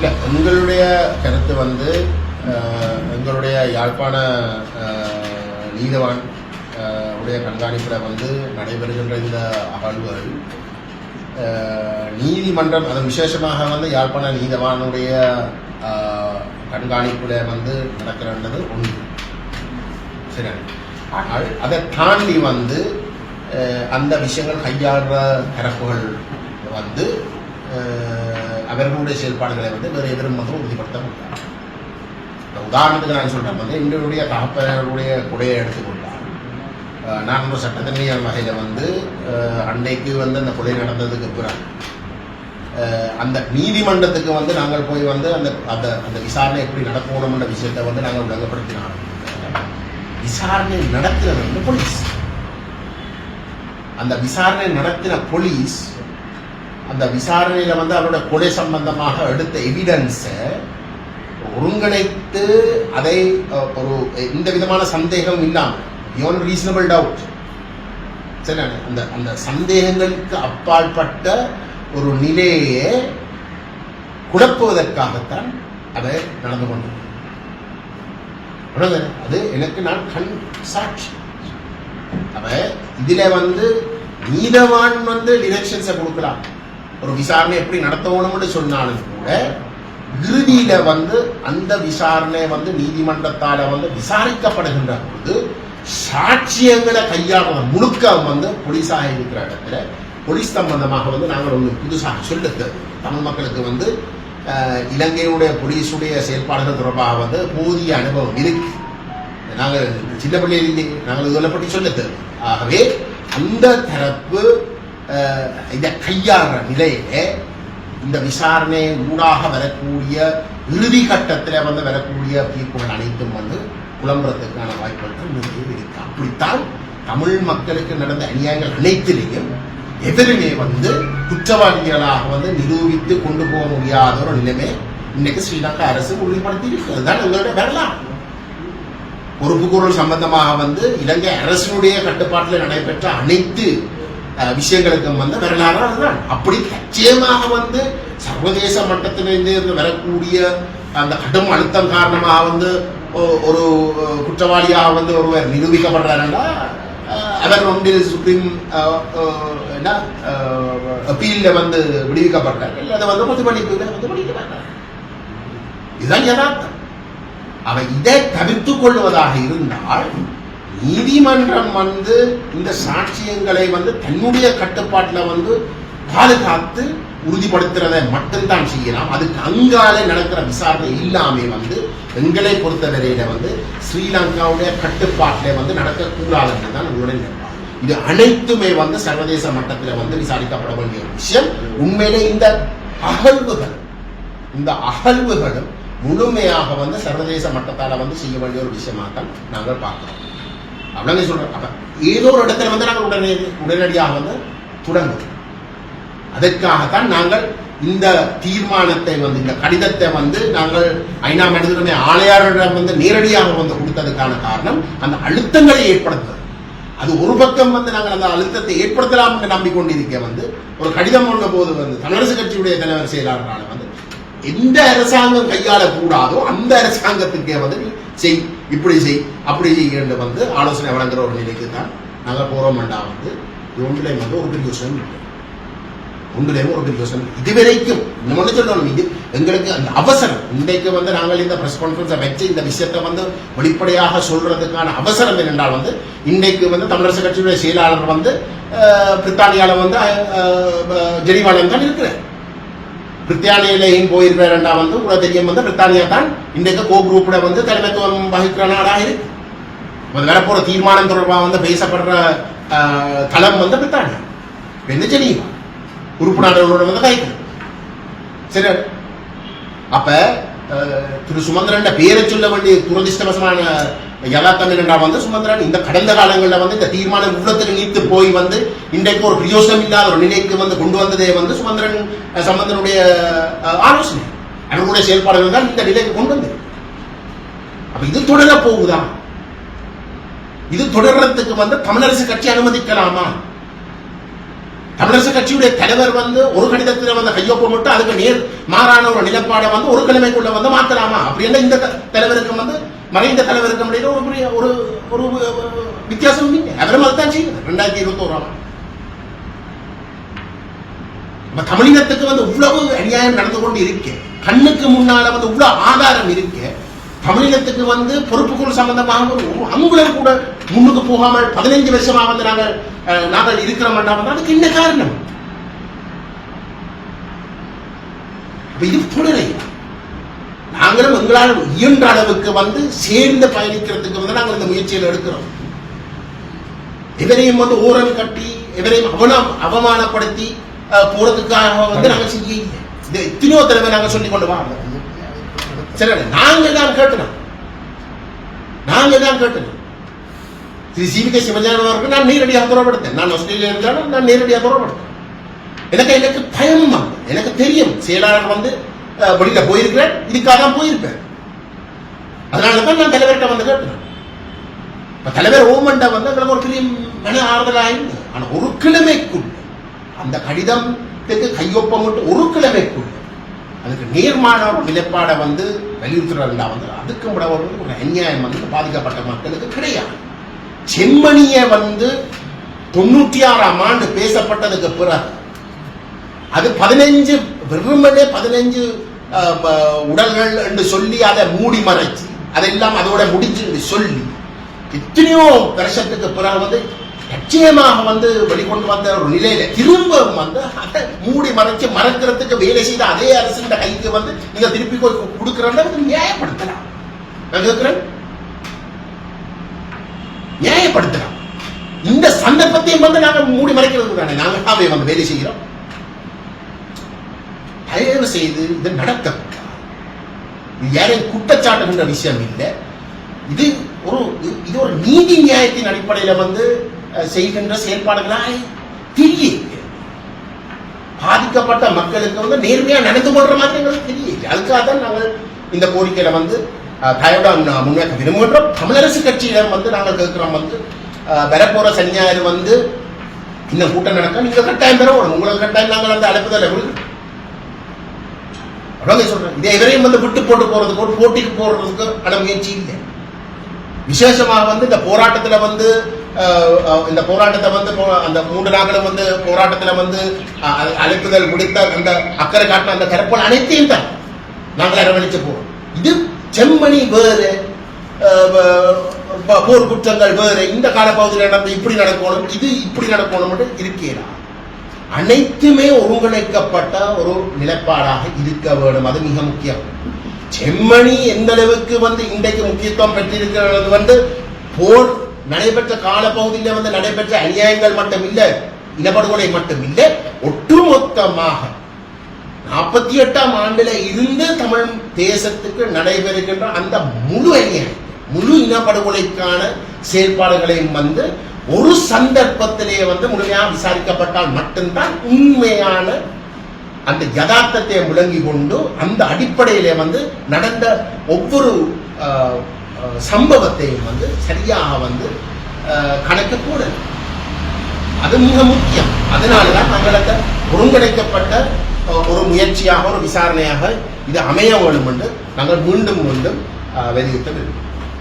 இல்லை உங்களுடைய கருத்து வந்து எங்களுடைய யாழ்ப்பாண நீதவான் உடைய கண்காணிப்பில் வந்து நடைபெறுகின்ற இந்த அகழ்வுகள் நீதிமன்றம் அது விசேஷமாக வந்து யாழ்ப்பாண நீதவானுடைய கண்காணிப்பில் வந்து நடக்கிறன்றது ஒன்று. சரி ஆனால் அதை தாண்டி வந்து அந்த விஷயங்கள் கையாளுற தரப்புகள் வந்து அவர்களுடைய செயல்பாடுகளை வந்து வேறு எதிரும் வந்து உறுதிப்படுத்த முடியாது. உதாரணத்துக்கு நான் சொல்றேன் வந்து எங்களுடைய தகப்பனருடைய குடையை எடுத்துக்கொண்டால் நான் ஒரு சட்டத்தன்மையான வகையில் வந்து அஹ், அன்னைக்கு வந்து அந்த கொலை நடந்ததுக்கு பிறகு அஹ், அந்த நீதிமன்றத்துக்கு வந்து நாங்கள் போய் வந்து அந்த அந்த அந்த விசாரணை எப்படி நடக்கணும்ன்ற விஷயத்தை வந்து நாங்கள் விளங்கப்படுத்தினோம் விசாரணை நடத்தினது வந்து போலீஸ். அந்த விசாரணை நடத்தின போலீஸ் அந்த விசாரணையில வந்து அவரோட கொலை சம்பந்தமாக எடுத்த எவிடன்ஸை ஒருங்கிணைத்து அதை ஒரு எந்த விதமான சந்தேகம் இல்லாமல் பியோன் ரீசனபிள் டவுட் சரி அந்த அந்த சந்தேகங்களுக்கு அப்பாற்பட்ட ஒரு நிலையை குழப்புவதற்காகத்தான் அதை நடந்து கொண்டது அது எனக்கு நான் கண் சாட்சி. அவ இதுல வந்து நீதவான் வந்து டிரெக்ஷன்ஸை கொடுக்கலாம். ஒரு விசாரணை எப்படி நடத்தணும்னு சொன்னாலும் கூட இறுதியில வந்து அந்த விசாரணை வந்து நீதிமன்றத்தால வந்து விசாரிக்கப்படுகின்ற பொழுது சாட்சியங்களை கையாளுற முழுக்க வந்து போலீஸாக இருக்கிற இடத்துல போலீஸ் சம்பந்தமாக வந்து நாங்கள் ஒன்று புதுசாக சொல்லுது. தமிழ் மக்களுக்கு வந்து இலங்கையுடைய போலீஸுடைய செயல்பாடுகள் தொடர்பாக வந்து போதிய அனுபவம் இருக்கு. நாங்கள் சின்ன பிள்ளைகள் நாங்கள் இதில் பற்றி சொல்லுது. ஆகவே அந்த தரப்பு இதை கையாளுற நிலையிலே இந்த விசாரணை ஊடாக வரக்கூடிய இறுதி கட்டத்தில் வந்து வரக்கூடிய தீர்ப்புகள் அனைத்தும் வந்து புலம்புறதுக்கான வாய்ப்புகள் நிறைய இருக்கு அப்படித்தான் தமிழ் மக்களுக்கு நடந்த அநியாயங்கள் அனைத்திலையும் எதிரிலே வந்து குற்றவாளிகளாக வந்து நிரூபித்து கொண்டு போக முடியாத ஒரு நிலைமை இன்னைக்கு ஸ்ரீலங்கா அரசு உறுதிப்படுத்தி இருக்கிறது தான் எங்களுடைய வரலாம் பொறுப்புக்கூறல் சம்பந்தமாக வந்து இலங்கை அரசினுடைய கட்டுப்பாட்டில் நடைபெற்ற அனைத்து விஷயங்களுக்கும் வந்து வரலாறு அப்படி நிச்சயமாக வந்து சர்வதேச மட்டத்திலிருந்து இருந்து வரக்கூடிய அந்த கடும் அழுத்தம் காரணமாக வந்து ஒரு குற்றவாளியாக வந்து ஒருவர் நிரூபிக்கப்படுறாருன்னா அவர் வந்து சுப்ரீம் அஹ், அஹ், என்ன அப்பீலில் வந்து விடுவிக்கப்பட்டார். இல்லை அதை வந்து பிரதிபலிப்பு வந்து விடுவிக்கப்பட்டார் இதுதான் யதார்த்தம். அவன் இதை தவிர்த்து கொள்வதாக இருந்தால் நீதிமன்றம் வந்து இந்த சாட்சியங்களை வந்து தன்னுடைய கட்டுப்பாட்டில் வந்து பாதுகாத்து உறுதிப்படுத்துறதை மட்டும்தான் செய்யலாம். அதுக்கு அங்காலே நடக்கிற விசாரணை இல்லாமே வந்து எங்களை பொறுத்தவரையில வந்து ஸ்ரீலங்காவுடைய கட்டுப்பாட்டில் வந்து நடக்கக்கூடாதுன்னு தான் உங்களுடைய இது அனைத்துமே வந்து சர்வதேச மட்டத்தில் வந்து விசாரிக்கப்பட வேண்டிய ஒரு விஷயம். உண்மையிலே இந்த அகழ்வுகள் இந்த அகழ்வுகளும் முழுமையாக வந்து சர்வதேச மட்டத்தால் வந்து செய்ய வேண்டிய ஒரு விஷயமாக தான் நாங்கள் பார்க்கிறோம். அப்படின்னு சொல்றோம் அப்ப ஏதோ ஒரு இடத்துல வந்து நாங்கள் உடனே உடனடியாக வந்து தொடங்குவோம். அதற்காகத்தான் நாங்கள் இந்த தீர்மானத்தை வந்து இந்த கடிதத்தை வந்து நாங்கள் ஐநா மனிதருமே ஆணையாளரிடம் வந்து நேரடியாக வந்து கொடுத்ததுக்கான காரணம் அந்த அழுத்தங்களை ஏற்படுத்துவது. அது ஒரு பக்கம் வந்து நாங்கள் அந்த அழுத்தத்தை ஏற்படுத்தலாம் என்று நம்பிக்கொண்டிருக்க வந்து ஒரு கடிதம் கொண்ட போது வந்து தமிழரசு கட்சியுடைய தலைவர் செயலாளரான வந்து எந்த அரசாங்கம் கையாளக்கூடாதோ அந்த அரசாங்கத்துக்கே வந்து செய் இப்படி செய் அப்படி செய் என்று வந்து ஆலோசனை வழங்குற ஒரு நிலைக்கு தான் நாங்கள் போறோம் வேண்டாம் வந்து இது ஒன்றிலே வந்து ஒரு பெரிய யோசனை இல்லை ஒன்றிலேயும் ஒரு பெரிய யோசனை இதுவரைக்கும் இன்னும் ஒன்று சொல்லணும் இது எங்களுக்கு அந்த அவசரம். இன்றைக்கு வந்து நாங்கள் இந்த ப்ரெஸ் கான்ஃபரன்ஸை வச்சு இந்த விஷயத்தை வந்து வெளிப்படையாக சொல்றதுக்கான அவசரம் என்னென்றால் வந்து இன்றைக்கு வந்து தமிழரசு கட்சியுடைய செயலாளர் வந்து பிரித்தானியாவில் வந்து அஹ், தான் இருக்கிறேன் பிரித்தானியிலேயும் போயிருப்பேன்டா வந்து உங்களுக்கு தெரியும் வந்து பிரித்தானியா தான். இன்றைக்கு கோ குரூப்ல வந்து தலைமைத்துவம் வகிக்கிற நாடாக இருக்கு இப்ப வரப்போற தீர்மானம் தொடர்பாக வந்து பேசப்படுற தளம் வந்து பிரித்தானியா. என்ன இந்த ஜெனீவா. உறுப்பு நாடுகளோட வந்து கைக்கு சரி. அப்ப திரு சுமந்திரன் பேரை சொல்ல வேண்டிய துரதிருஷ்டவசமான யதார்த்தம் என்னென்றால் வந்து சுமந்திரன் இந்த கடந்த காலங்களில் வந்து இந்த தீர்மானம் உள்ளத்துக்கு நீத்து போய் வந்து இன்றைக்கு ஒரு பிரயோசனம் இல்லாத ஒரு நிலைக்கு வந்து கொண்டு வந்ததே வந்து சுமந்திரன் சம்பந்தனுடைய ஆலோசனை. அவர்களுடைய செயல்பாடுகள் தான் இந்த நிலைக்கு கொண்டு வந்தது. அப்ப இது தொடர போகுதா? இது தொடர்றதுக்கு வந்து தமிழரசு கட்சி அனுமதிக்கலாமா? தமிழரசு கட்சியுடைய தலைவர் வந்து ஒரு கடிதத்தில் வந்து கையொப்பமிட்டு அதுக்கு நேர் மாறான ஒரு நிலப்பாடை வந்து ஒரு கிழமைக்குள்ள வந்து மாத்தலாமா? அப்படின்னா இந்த தலைவருக்கு வந்து மறைந்த தலைவருக்கு இடையில ஒரு பெரிய ஒரு ஒரு வித்தியாசம் இல்லை அவரும் அதுதான் செய்யுது ரெண்டாயிரத்தி இருபத்தோராம் நம்ம தமிழினத்துக்கு வந்து இவ்வளவு அநியாயம் நடந்து கொண்டு இருக்கு. கண்ணுக்கு முன்னால வந்து இவ்வளவு ஆதாரம் இருக்கு. தமிழினத்துக்கு வந்து பொறுப்புகள் சம்பந்தமாக ஒரு அங்குலம் கூட முன்னுக்கு போகாமல் பதினைஞ்சு வருஷமா வந்து நாங்கள் நாங்கள் இருக்கிறோம் அதுக்கு என்ன காரணம்? இது தொடரை நாங்களும் எங்களால் இயன்ற அளவுக்கு வந்து சேர்ந்து பயணிக்கிறதுக்கு வந்து நாங்கள் இந்த முயற்சியில் எடுக்கிறோம். எவரையும் வந்து ஊரம் கட்டி எவரையும் அவனம் அவமானப்படுத்தி போறதுக்காக வந்து நாங்கள் செய்ய இது எத்தனையோ தலைமை நாங்கள் சொல்லி கொண்டு வாங்க சரி நாங்கள் தான் கேட்டோம் நாங்கள் தான் கேட்டோம் திரு சிவிகே சிவஞானம் அவருக்கு நான் நேரடியாக புறப்படுத்தேன் நான் ஆஸ்திரேலியா இருந்தாலும் நான் நேரடியாக புறப்படுத்தேன் எனக்கு எனக்கு பயம் எனக்கு தெரியும். செயலாளர் வந்து வெளியில போயிருக்கிறேன். இதுக்காக தான் போயிருப்பேன். அதனால தான் நான் தலைவர்கிட்ட வந்து கேட்டேன் இப்ப தலைவர் ஓமண்டா வந்து எங்களுக்கு ஒரு பெரிய மன ஆறுதலாயிருந்து ஆனா ஒரு கிழமைக்குள் அந்த கடிதத்துக்கு கையொப்பம் ஒரு கிழமைக்குள் அதுக்கு நேர்மான ஒரு நிலைப்பாடை வந்து வலியுறுத்துறா வந்து அதுக்கும் விட ஒரு ஒரு அநியாயம் வந்து பாதிக்கப்பட்ட மக்களுக்கு கிடையாது. செம்மணிய வந்து தொண்ணூற்றி ஆறாம் ஆண்டு பேசப்பட்டதுக்கு பிறகு அது பதினஞ்சு வெறுமனே பதினஞ்சு உடல்கள் என்று சொல்லி அதை மூடி மறைச்சு அதெல்லாம் அதோட முடிஞ்சு என்று சொல்லி எத்தனையோ வருஷத்துக்கு பிறகு வந்து நிச்சயமாக வந்து வெளிக்கொண்டு வந்த ஒரு நிலையில திரும்ப வந்து அதை மூடி மறைச்சு மறக்கிறதுக்கு வேலை செய்த அதே அரசின் கைக்கு வந்து நீங்க திருப்பி கொடுக்கறத நியாயப்படுத்தலாம். நான் கேட்கிறேன். நியாயப்படுத்தலாம். இந்த சந்தர்ப்பத்தையும் வந்து நாங்க மூடி மறைக்கிறது தானே நாங்க வந்து வேலை செய்கிறோம். தயவு செய்து இது நடக்க இது யாரையும் குற்றச்சாட்டுகின்ற விஷயம் இல்லை. இது ஒரு இது- இது ஒரு நீதி நியாயத்தின் அடிப்படையில் வந்து செய்கின்ற செயல்பாடுகளாய் தெரியல பாதிக்கப்பட்ட மக்களுக்கு வந்து நேர்மையா நடந்து கொள்ற மாதிரி எங்களுக்கு தெரியல அதுக்காக தான் நாங்கள் இந்த கோரிக்கையில வந்து அஹ், முன்வைக்க விரும்புகின்றோம் தமிழரசு கட்சியிடம் வந்து நாங்கள் கேட்கிறோம் வந்து அஹ், வரப்போற சனி ஞாயிறு வந்து இந்த கூட்டம் நடக்க நீங்க கட்டாயம் பெற உங்களுக்கு கட்டாயம் நாங்கள் அந்த அழைப்புதல் எவ்வளவு? அதான் சொல்றேன் இதே இவரையும் வந்து விட்டு போட்டு போறதுக்கு ஒரு போட்டிக்கு போடுறதுக்கு ஆன முயற்சி இல்லை. விசேஷமாக வந்து இந்த போராட்டத்தில் வந்து இந்த போராட்டத்தை வந்து போ- அந்த மூன்று நாட்களும் வந்து போராட்டத்தில் வந்து அழைப்புதல் முடித்த அந்த அக்கறை காட்டின அந்த கருப்போல் அனைத்தையும் தான் நாங்கள் அரவணைச்சு போறோம். இது செம்மணி வேறு போர் குற்றங்கள் வேறு இந்த காலப்பகுதியில் நடந்து இப்படி நடக்கணும் இது இப்படி நடக்கணும் இருக்கிறார் அனைத்துமே ஒருங்கிணைக்கப்பட்ட ஒரு நிலைப்பாடாக இருக்க வேண்டும். அது மிக முக்கியம். செம்மணி எந்த அளவுக்கு வந்து இன்றைக்கு முக்கியத்துவம் பெற்றிருக்கிறது வந்து போர் நடைபெற்ற காலப்பகுதியில் வந்து நடைபெற்ற அநியாயங்கள் மட்டும் இல்லை இனப்படுகொலை மட்டும் இல்லை ஒட்டுமொத்தமாக நாற்பத்தி எட்டாம் ஆண்டுல இருந்து தமிழ் தேசத்துக்கு நடைபெறுகின்ற அந்த முழு அநியாயம் முழு இனப்படுகொலைக்கான செயல்பாடுகளையும் வந்து ஒரு சந்தர்ப்பத்திலேயே வந்து முழுமையாக விசாரிக்கப்பட்டால் மட்டும்தான் உண்மையான அந்த யதார்த்தத்தை முழங்கி கொண்டு அந்த அடிப்படையிலே வந்து நடந்த ஒவ்வொரு சம்பவத்தையும் வந்து சரியாக வந்து ஆஹ், கணக்கு அது மிக முக்கியம். அதனாலதான் தங்களுக்கு ஒருங்கிணைக்கப்பட்ட ஒரு முயற்சியாக ஒரு விசாரணையாக இது அமைய வேண்டும் என்று நாங்கள் மீண்டும் மீண்டும் வெளியிட்டு விரும்புகிறோம்